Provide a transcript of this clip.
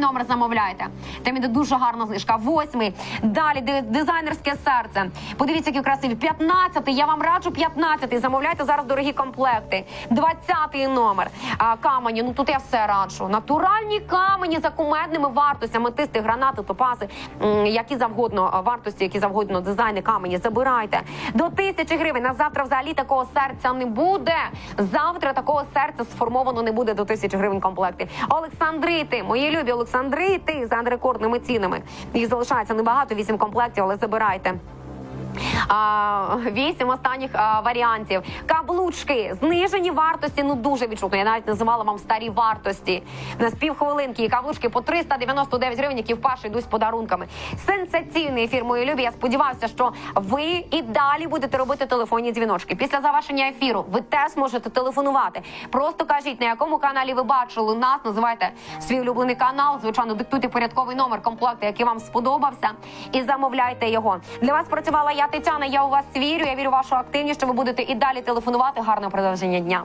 Номер замовляйте. Там іде дуже гарна знижка. Восьмий. Далі дизайнерське серце. Подивіться, які красиві. П'ятнадцятий. Я вам раджу п'ятнадцятий. Замовляйте зараз дорогі комплекти. Двадцятий номер. А, камені. Ну тут я все раджу. Натуральні камені за кумедними вартостями. Тисти, гранати, топази, м, які завгодно вартості, які завгодно дизайни камені. Забирайте до тисячі гривень. На завтра взагалі такого серця не буде. Завтра такого серця сформовано не буде до тисячі гривень комплекти. Олександрити, мої любі Олександрити за рекордними цінами. Їх залишається небагато, вісім комплектів, але забирайте. Вісім останніх варіантів. Каблучки знижені вартості. Ну дуже відчутно. Я навіть називала вам старі вартості. На півхвилинки. І Каблучки по 399 гривень, які вперше йдуть з подарунками. Сенсаційний ефір, мої любі. Я сподіваюся, що ви і далі будете робити телефонні дзвіночки. Після завершення ефіру ви теж зможете телефонувати. Просто кажіть, на якому каналі ви бачили нас. Називайте свій улюблений канал. Звичайно, диктуйте порядковий номер комплекту, який вам сподобався, і замовляйте його. Для вас працювала Тетяна. Я у вас вірю. Я вірю в вашу активність, що ви будете і далі телефонувати. Гарного продовження дня.